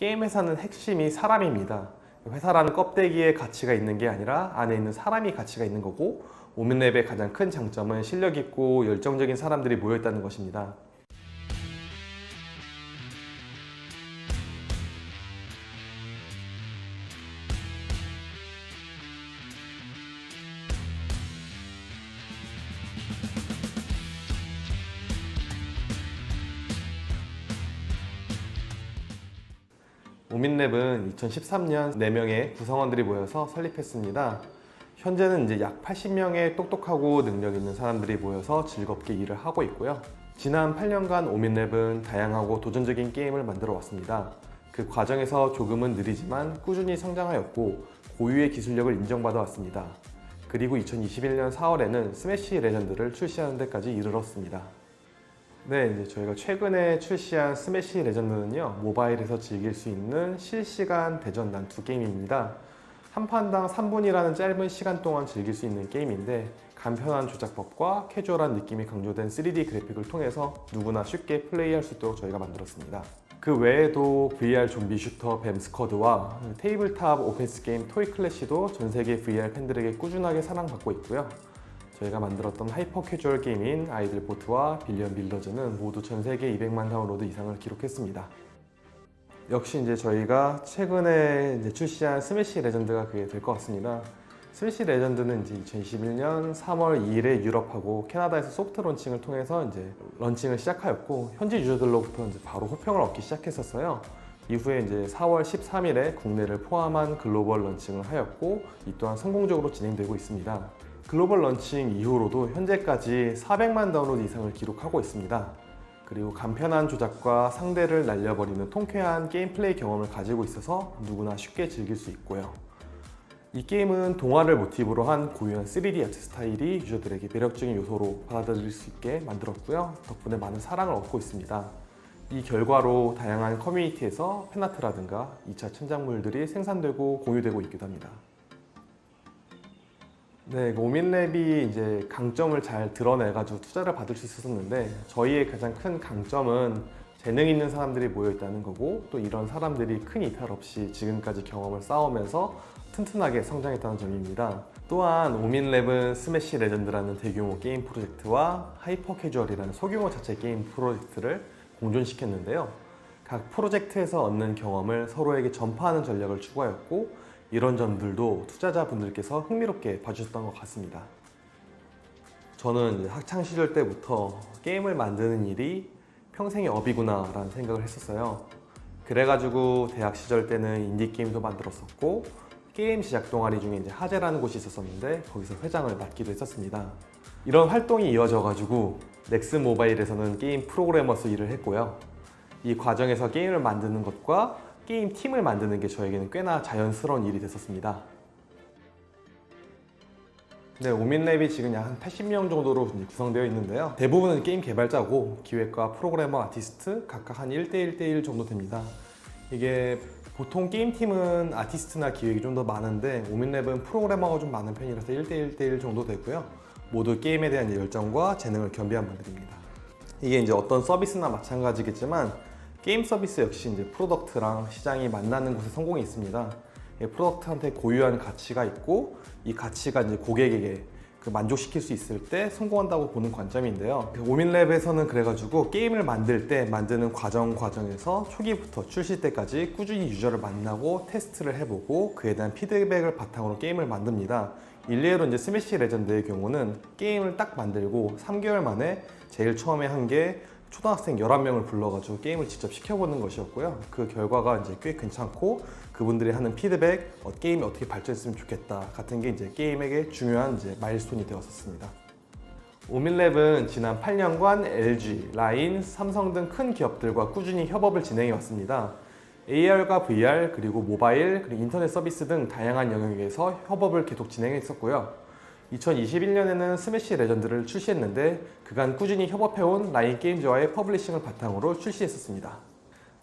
게임 회사는 핵심이 사람입니다. 회사라는 껍데기에 가치가 있는 게 아니라 안에 있는 사람이 가치가 있는 거고 오민랩의 가장 큰 장점은 실력 있고 열정적인 사람들이 모여 있다는 것입니다. 오민랩은 2013년 4명의 구성원들이 모여서 설립했습니다. 현재는 이제 약 80명의 똑똑하고 능력 있는 사람들이 모여서 즐겁게 일을 하고 있고요. 지난 8년간 오민랩은 다양하고 도전적인 게임을 만들어 왔습니다. 그 과정에서 조금은 느리지만 꾸준히 성장하였고 고유의 기술력을 인정받아 왔습니다. 그리고 2021년 4월에는 스매시 레전드를 출시하는 데까지 이르렀습니다. 네, 이제 저희가 최근에 출시한 스매시 레전드는요, 모바일에서 즐길 수 있는 실시간 대전 난투 게임입니다. 한 판당 3분이라는 짧은 시간 동안 즐길 수 있는 게임인데, 간편한 조작법과 캐주얼한 느낌이 강조된 3D 그래픽을 통해서 누구나 쉽게 플레이할 수 있도록 저희가 만들었습니다. 그 외에도 VR 좀비 슈터 뱀스쿼드와 테이블탑 오펜스 게임 토이 클래시도 전 세계 VR 팬들에게 꾸준하게 사랑받고 있고요. 저희가 만들었던 하이퍼 캐주얼 게임인 아이들 보트와 빌리언 빌더즈는 모두 전 세계 200만 다운로드 이상을 기록했습니다. 역시 이제 저희가 최근에 이제 출시한 스매시 레전드가 그게 될 것 같습니다. 스매시 레전드는 이제 2021년 3월 2일에 유럽하고 캐나다에서 소프트 론칭을 통해서 이제 런칭을 시작하였고 현지 유저들로부터 이제 바로 호평을 얻기 시작했었어요. 이후에 이제 4월 13일에 국내를 포함한 글로벌 런칭을 하였고 이 또한 성공적으로 진행되고 있습니다. 글로벌 런칭 이후로도 현재까지 400만 다운로드 이상을 기록하고 있습니다. 그리고 간편한 조작과 상대를 날려버리는 통쾌한 게임 플레이 경험을 가지고 있어서 누구나 쉽게 즐길 수 있고요. 이 게임은 동화를 모티브로 한 고유한 3D 아트 스타일이 유저들에게 매력적인 요소로 받아들일 수 있게 만들었고요. 덕분에 많은 사랑을 얻고 있습니다. 이 결과로 다양한 커뮤니티에서 팬아트라든가 2차 천장물들이 생산되고 공유되고 있기도 합니다. 네, 오민랩이 이제 강점을 잘 드러내가지고 투자를 받을 수 있었는데 저희의 가장 큰 강점은 재능 있는 사람들이 모여 있다는 거고 또 이런 사람들이 큰 이탈 없이 지금까지 경험을 쌓으면서 튼튼하게 성장했다는 점입니다. 또한 오민랩은 스매시 레전드라는 대규모 게임 프로젝트와 하이퍼 캐주얼이라는 소규모 자체 게임 프로젝트를 공존시켰는데요. 각 프로젝트에서 얻는 경험을 서로에게 전파하는 전략을 추구하였고 이런 점들도 투자자분들께서 흥미롭게 봐주셨던 것 같습니다. 저는 학창 시절 때부터 게임을 만드는 일이 평생의 업이구나 라는 생각을 했었어요. 그래가지고 대학 시절 때는 인디게임도 만들었었고 게임 제작 동아리 중에 이제 하재라는 곳이 있었었는데 거기서 회장을 맡기도 했었습니다. 이런 활동이 이어져가지고 넥스 모바일에서는 게임 프로그래머스 일을 했고요. 이 과정에서 게임을 만드는 것과 게임 팀을 만드는 게 저에게는 꽤나 자연스러운 일이 됐었습니다. 네, 오민랩이 지금 약 한 80명 정도로 구성되어 있는데요. 대부분은 게임 개발자고 기획과 프로그래머, 아티스트 각각 한 1대1 대1 정도 됩니다. 이게 보통 게임팀은 아티스트나 기획이 좀 더 많은데 오민랩은 프로그래머가 좀 많은 편이라서 1대1 대1 정도 되고요. 모두 게임에 대한 열정과 재능을 겸비한 분들입니다. 이게 이제 어떤 서비스나 마찬가지겠지만 게임 서비스 역시 이제 프로덕트랑 시장이 만나는 곳에 성공이 있습니다. 이 프로덕트한테 고유한 가치가 있고 이 가치가 이제 고객에게 그 만족시킬 수 있을 때 성공한다고 보는 관점인데요. 오민랩에서는 그래가지고 게임을 만들 때 만드는 과정 과정에서 초기부터 출시 때까지 꾸준히 유저를 만나고 테스트를 해보고 그에 대한 피드백을 바탕으로 게임을 만듭니다. 일례로 이제 스매시 레전드의 경우는 게임을 딱 만들고 3개월 만에 제일 처음에 한 게 초등학생 11명을 불러가지고 게임을 직접 시켜보는 것이었고요. 그 결과가 이제 꽤 괜찮고 그분들이 하는 피드백, 어, 게임이 어떻게 발전했으면 좋겠다 같은 게 이제 게임에게 중요한 이제 마일스톤이 되었었습니다. 오밀랩은 지난 8년간 LG, 라인, 삼성 등 큰 기업들과 꾸준히 협업을 진행해 왔습니다. AR과 VR, 그리고 모바일, 그리고 인터넷 서비스 등 다양한 영역에서 협업을 계속 진행했었고요. 2021년에는 스매시 레전드를 출시했는데 그간 꾸준히 협업해온 라인 게임즈와의 퍼블리싱을 바탕으로 출시했었습니다.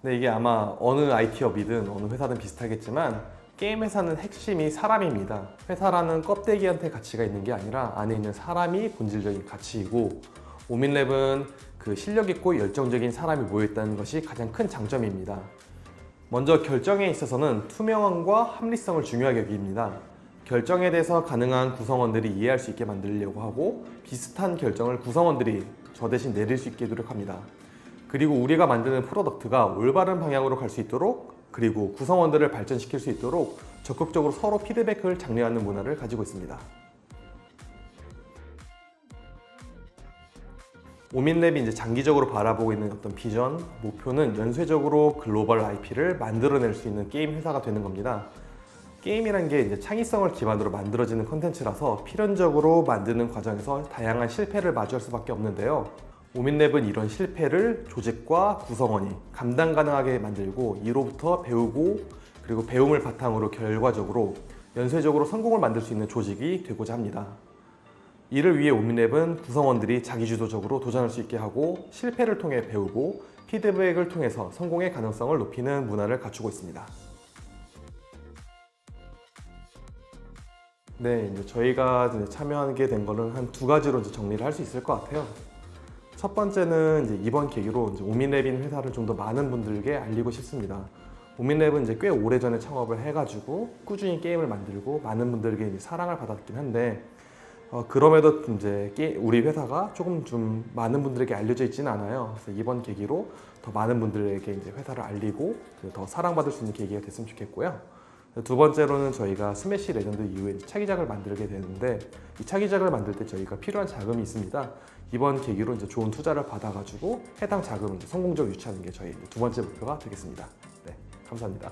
네, 이게 아마 어느 IT업이든 어느 회사든 비슷하겠지만 게임 회사는 핵심이 사람입니다. 회사라는 껍데기한테 가치가 있는 게 아니라 안에 있는 사람이 본질적인 가치이고 오민랩은 그 실력 있고 열정적인 사람이 모여 있다는 것이 가장 큰 장점입니다. 먼저 결정에 있어서는 투명함과 합리성을 중요하게 여깁니다. 결정에 대해서 가능한 구성원들이 이해할 수 있게 만들려고 하고 비슷한 결정을 구성원들이 저 대신 내릴 수 있게 노력합니다. 그리고 우리가 만드는 프로덕트가 올바른 방향으로 갈 수 있도록 그리고 구성원들을 발전시킬 수 있도록 적극적으로 서로 피드백을 장려하는 문화를 가지고 있습니다. 오민랩이 이제 장기적으로 바라보고 있는 어떤 비전, 목표는 연쇄적으로 글로벌 IP를 만들어낼 수 있는 게임 회사가 되는 겁니다. 게임이란 게 이제 창의성을 기반으로 만들어지는 컨텐츠라서 필연적으로 만드는 과정에서 다양한 실패를 마주할 수밖에 없는데요. 오민랩은 이런 실패를 조직과 구성원이 감당 가능하게 만들고 이로부터 배우고 그리고 배움을 바탕으로 결과적으로 연쇄적으로 성공을 만들 수 있는 조직이 되고자 합니다. 이를 위해 오민랩은 구성원들이 자기주도적으로 도전할 수 있게 하고 실패를 통해 배우고 피드백을 통해서 성공의 가능성을 높이는 문화를 갖추고 있습니다. 네, 이제 저희가 이제 참여하게 된 거는 한 두 가지로 이제 정리를 할 수 있을 것 같아요. 첫 번째는 이제 이번 계기로 이제 오민랩인 회사를 좀 더 많은 분들에게 알리고 싶습니다. 오민랩은 이제 꽤 오래 전에 창업을 해가지고 꾸준히 게임을 만들고 많은 분들에게 이제 사랑을 받았긴 한데 어, 그럼에도 이제 게- 우리 회사가 조금 좀 많은 분들에게 알려져 있지는 않아요. 그래서 이번 계기로 더 많은 분들에게 이제 회사를 알리고 더 사랑받을 수 있는 계기가 됐으면 좋겠고요. 두 번째로는 저희가 스매시 레전드 이후에 차기작을 만들게 되는데 이 차기작을 만들 때 저희가 필요한 자금이 있습니다. 이번 계기로 이제 좋은 투자를 받아가지고 해당 자금을 성공적으로 유치하는 게 저희 두 번째 목표가 되겠습니다. 네, 감사합니다.